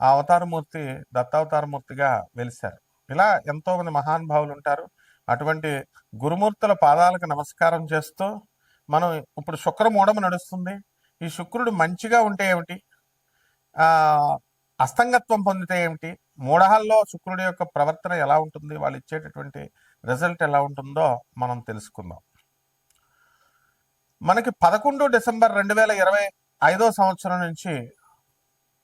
ఆ అవతారమూర్తి దత్తావతారమూర్తిగా వెలిశారు ఇలా ఎంతో మంది మహానుభావులు ఉంటారు అటువంటి గురుమూర్తుల పాదాలకు నమస్కారం చేస్తూ మనం ఇప్పుడు శుక్రమూఢం నడుస్తుంది. ఈ శుక్రుడు మంచిగా ఉంటే ఏమిటి? అస్తంగత్వం పొందితే ఏమిటి? మూఢహాల్లో శుక్రుడి యొక్క ప్రవర్తన ఎలా ఉంటుంది? వాళ్ళు ఇచ్చేటటువంటి రిజల్ట్ ఎలా ఉంటుందో మనం తెలుసుకుందాం. మనకి పదకొండు డిసెంబర్ రెండు వేల ఇరవై ఐదో సంవత్సరం నుంచి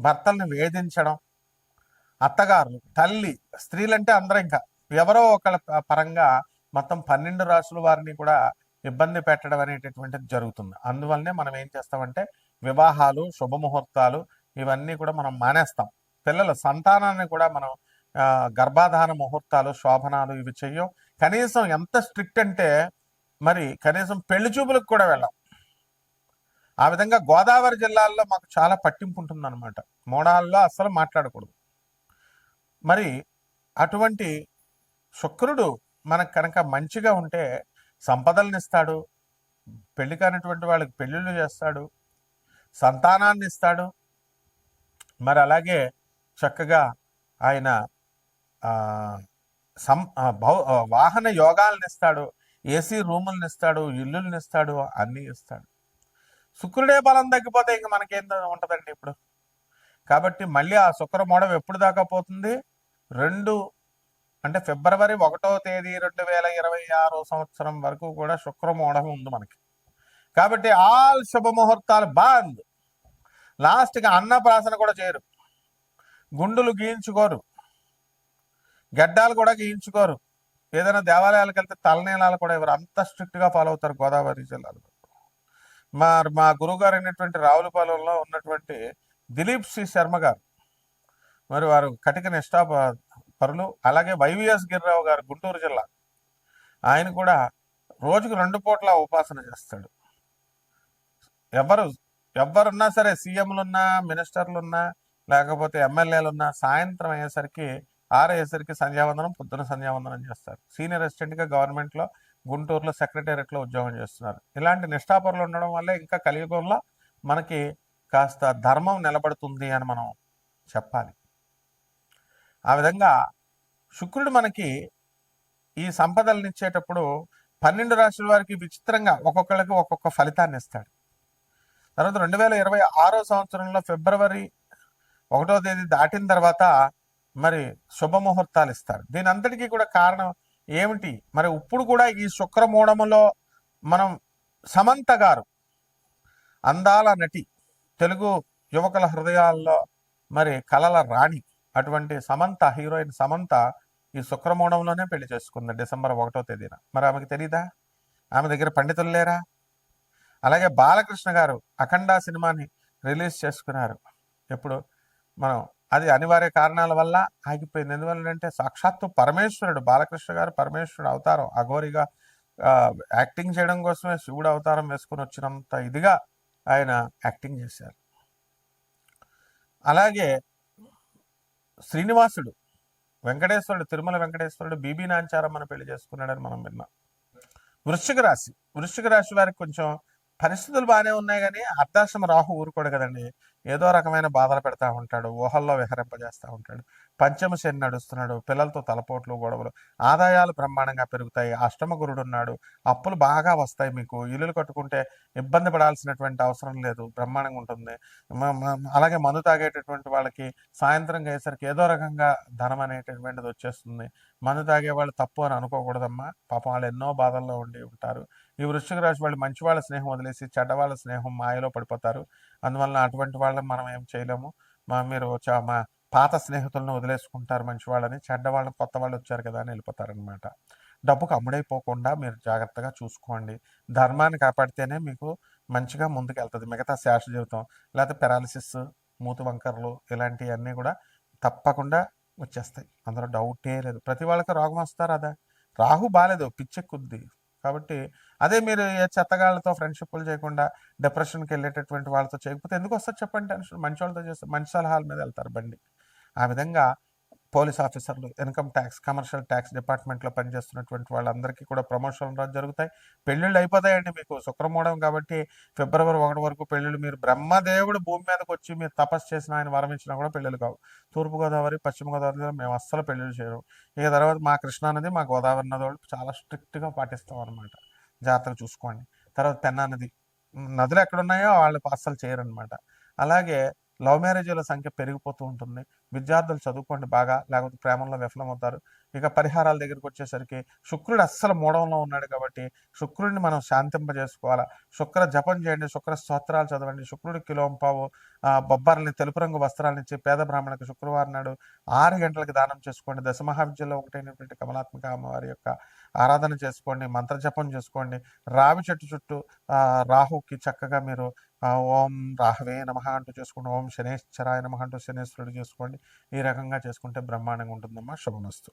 భర్తల్ని వేధించడం అత్తగారులు తల్లి స్త్రీలంటే అందరూ ఇంకా. ఎవరో ఒకళ్ళ పరంగా మొత్తం పన్నెండు రాసుల వారిని కూడా ఇబ్బంది పెట్టడం అనేటటువంటిది జరుగుతుంది. అందువల్లనే మనం ఏం చేస్తామంటే వివాహాలు శుభముహూర్తాలు ఇవన్నీ కూడా మనం మానేస్తాం. పిల్లల సంతానాన్ని కూడా మనం ఆ, గర్భాధాన ముహూర్తాలు శోభనాలు ఇవి చెయ్యం. కనీసం ఎంత స్ట్రిక్ట్ అంటే మరి కనీసం పెళ్ళి చూపులకు కూడా వెళ్ళాం. ఆ విధంగా గోదావరి జిల్లాల్లో మాకు చాలా పట్టింపు ఉంటుందన్నమాట మోడాల్లో అస్సలు మాట్లాడకూడదు. మరి అటువంటి శుక్రుడు మనకు కనుక మంచిగా ఉంటే సంపదలను ఇస్తాడు పెళ్ళి కానటువంటి వాళ్ళకి పెళ్ళిళ్ళు చేస్తాడు సంతానాన్ని ఇస్తాడు మరి అలాగే చక్కగా ఆయన సం వాహన యోగాలను ఇస్తాడు ఏసీ రూములను ఇస్తాడు ఇల్లులను ఇస్తాడు అన్నీ ఇస్తాడు. శుక్రుడే బలం తగ్గిపోతే ఇంక మనకేం ఉంటుందండి ఇప్పుడు? కాబట్టి మళ్ళీ ఆ శుక్ర మూడం ఎప్పుడు దాకా పోతుంది? రెండు అంటే ఫిబ్రవరి ఒకటో తేదీ రెండు వేల ఇరవై ఆరో సంవత్సరం వరకు కూడా శుక్రమూఢం ఉంది మనకి. కాబట్టి ఆల్ శుభముహూర్తాలు బంద్. లాస్ట్గా అన్నప్రాసన కూడా చేయరు. గుండులు గీయించుకోరు. గడ్డాలు కూడా గీయించుకోరు. ఏదైనా దేవాలయాలకు వెళ్తే తలనీలాలు కూడా ఇవ్వరు. అంత స్ట్రిక్ట్గా ఫాలో అవుతారు గోదావరి జిల్లాలో. మా మా గురువుగారు అయినటువంటి రావులపాలెంలో ఉన్నటువంటి దిలీప్ సి శర్మ గారు. మరి వారు కటిక నిష్టా పరులు. అలాగే వైవిఎస్ గిరిరావు గారు గుంటూరు జిల్లా. ఆయన కూడా రోజుకు రెండు పూట్ల ఉపాసన చేస్తాడు. ఎవరు ఎవరున్నా సరే సీఎంలున్నా మినిస్టర్లున్నా లేకపోతే ఎమ్మెల్యేలున్నా సాయంత్రం అయ్యేసరికి ఆరయ్యేసరికి సంధ్యావందనం పొద్దున సంధ్యావందనం చేస్తారు. సీనియర్ అసిస్టెంట్గా గవర్నమెంట్లో గుంటూరులో సెక్రటేరియట్లో ఉద్యోగం చేస్తున్నారు. ఇలాంటి నిష్ఠాపరులు ఉండడం వల్లే ఇంకా కలియుగంలో మనకి కాస్త ధర్మం నిలబడుతుంది అని మనం చెప్పాలి. ఆ విధంగా శుక్రుడు మనకి ఈ సంపదలను ఇచ్చేటప్పుడు పన్నెండు రాశుల వారికి విచిత్రంగా ఒక్కొక్కరికి ఒక్కొక్క ఫలితాన్ని ఇస్తాడు. తర్వాత రెండు వేల ఇరవై ఆరో సంవత్సరంలో ఫిబ్రవరి ఒకటో తేదీ దాటిన తర్వాత మరి శుభముహూర్తాలు ఇస్తారు దీని అంతటికీ కూడా కారణం ఏమిటి? మరి ఇప్పుడు కూడా ఈ శుక్రమూఢములో మనం సమంత గారు అందాల నటి తెలుగు యువకుల హృదయాల్లో మరి కలల రాణి అటువంటి సమంత హీరోయిన్ సమంత ఈ శుక్రమూఢంలోనే పెళ్ళి చేసుకుంది డిసెంబర్ ఒకటో తేదీన. మరి ఆమెకి తెలీదా? ఆమె దగ్గర పండితులు లేరా? అలాగే బాలకృష్ణ గారు అఖండ సినిమాని రిలీజ్ చేసుకున్నారు. ఎప్పుడు? మనం అది అనివార్య కారణాల వల్ల ఆగిపోయింది. ఎందువల్లంటే సాక్షాత్తు పరమేశ్వరుడు బాలకృష్ణ గారు పరమేశ్వరుడు అవతారం అఘోరిగా యాక్టింగ్ చేయడం కోసమే శివుడు అవతారం వేసుకొని వచ్చినంత ఇదిగా ఆయన యాక్టింగ్ చేశారు. అలాగే శ్రీనివాసుడు వెంకటేశ్వరుడు తిరుమల వెంకటేశ్వరుడు బీబీ నాంచారం పెళ్ళి చేసుకున్నాడని మనం విన్నాం. వృశ్చిక రాశి వృశ్చిక రాశి వారికి కొంచెం పరిస్థితులు బాగానే ఉన్నాయి కానీ అర్ధాశ్రమ రాహు ఊరుకోడు కదండి. ఏదో రకమైన బాధలు పెడతా ఉంటాడు ఊహల్లో విహరింపజేస్తూ ఉంటాడు. పంచమ శని నడుస్తున్నాడు పిల్లలతో తలపోట్లు గొడవలు ఆదాయాలు బ్రహ్మాండంగా పెరుగుతాయి అష్టమ గురుడు ఉన్నాడు అప్పులు బాగా వస్తాయి మీకు. ఇల్లులు కట్టుకుంటే ఇబ్బంది పడాల్సినటువంటి అవసరం లేదు బ్రహ్మాండంగా ఉంటుంది. అలాగే మందు తాగేటటువంటి వాళ్ళకి సాయంత్రం అయ్యేసరికి ఏదో రకంగా ధనం అనేటటువంటిది వచ్చేస్తుంది. మందు తాగే వాళ్ళు తప్పు అని అనుకోకూడదమ్మా. పాపం వాళ్ళు ఎన్నో బాధల్లో ఉండి ఉంటారు. ఈ వృశ్చిక రాశి వాళ్ళు మంచి వాళ్ళ స్నేహం వదిలేసి చెడ్డ వాళ్ళ స్నేహం మాయలో పడిపోతారు. అందువలన అటువంటి వాళ్ళని మనం ఏం చేయలేము. మా మీరు చా- మా పాత స్నేహితులను వదిలేసుకుంటారు మంచి వాళ్ళని. చెడ్డ వాళ్ళని కొత్త వాళ్ళు వచ్చారు కదా అని వెళ్ళిపోతారనమాట డబ్బుకు అమ్ముడైపోకుండా మీరు జాగ్రత్తగా చూసుకోండి. ధర్మాన్ని కాపాడితేనే మీకు మంచిగా ముందుకు వెళ్తుంది మిగతా శాస జీవితం లేకపోతే పెరాలిసిస్ మూతు వంకర్లు ఇలాంటివన్నీ కూడా తప్పకుండా వచ్చేస్తాయి. అందులో డౌటే లేదు. ప్రతి వాళ్ళకి రోగం వస్తారు అదా? రాహు బాగాలేదు పిచ్చెక్కుద్ది. కాబట్టి అదే మీరు చెత్తగాళ్ళతో ఫ్రెండ్షిప్లు చేయకుండా డిప్రెషన్కి వెళ్ళేటటువంటి వాళ్ళతో చేయకపోతే ఎందుకు వస్తారు చెప్పండి? టెన్షన్ మంచి వాళ్ళతో చేస్తే మంచి సలహాల మీద వెళ్తారు బండి. ఆ విధంగా పోలీస్ ఆఫీసర్లు ఇన్కమ్ ట్యాక్స్ కమర్షియల్ ట్యాక్స్ డిపార్ట్మెంట్లో పనిచేస్తున్నటువంటి వాళ్ళందరికీ కూడా ప్రమోషన్లు రా- జరుగుతాయి. పెళ్ళిళ్ళు అయిపోతాయండి మీకు. శుక్రమూఢం కాబట్టి ఫిబ్రవరి ఒకటి వరకు పెళ్ళిళ్ళు మీరు బ్రహ్మదేవుడు భూమి మీదకి వచ్చి మీరు తపస్సు చేసిన ఆయన వరమించినా కూడా పెళ్ళిళ్ళు కావు. తూర్పుగోదావరి పశ్చిమ గోదావరిలో మేము అస్సలు పెళ్ళిళ్ళు చేయరు. ఇక తర్వాత మా కృష్ణా నది మా గోదావరి నది వాళ్ళు చాలా స్ట్రిక్ట్గా పాటిస్తాం అనమాట జాగ్రత్తగా చూసుకోండి. తర్వాత పెన్నా నది నదులు ఎక్కడున్నాయో వాళ్ళు అస్సలు చేయరనమాట అలాగే లవ్ మ్యారేజీల సంఖ్య పెరిగిపోతూ ఉంటుంది. విద్యార్థులు చదువుకోండి బాగా లేకపోతే ప్రేమలో విఫలమవుతారు. ఇక పరిహారాల దగ్గరికి వచ్చేసరికి శుక్రుడు అస్సలు మూడంలో ఉన్నాడు కాబట్టి శుక్రుడిని మనం శాంతింపజేసుకోవాలా? శుక్ర జపం చేయండి శుక్ర స్తోత్రాలు చదవండి శుక్రుడి కిలోంపావు బొబ్బర్ని తెలుపు రంగు వస్త్రాలను ఇచ్చి పేద బ్రాహ్మణులకు శుక్రవారం నాడు ఆరు గంటలకు దానం చేసుకోండి. దశ మహావిద్యలో ఒకటైనటువంటి కమలాత్మక అమ్మవారి యొక్క ఆరాధన చేసుకోండి మంత్రజపం చేసుకోండి. రావి చెట్టు చుట్టూ రాహుకి చక్కగా మీరు ఓం రాహవే నమ అంటూ చేసుకోండి ఓం శనేశ్వరాయ నమ అంటూ శనేశ్వరుడు చేసుకోండి. ఈ రకంగా చేసుకుంటే బ్రహ్మాండంగా ఉంటుందమ్మా. శుభమస్తు.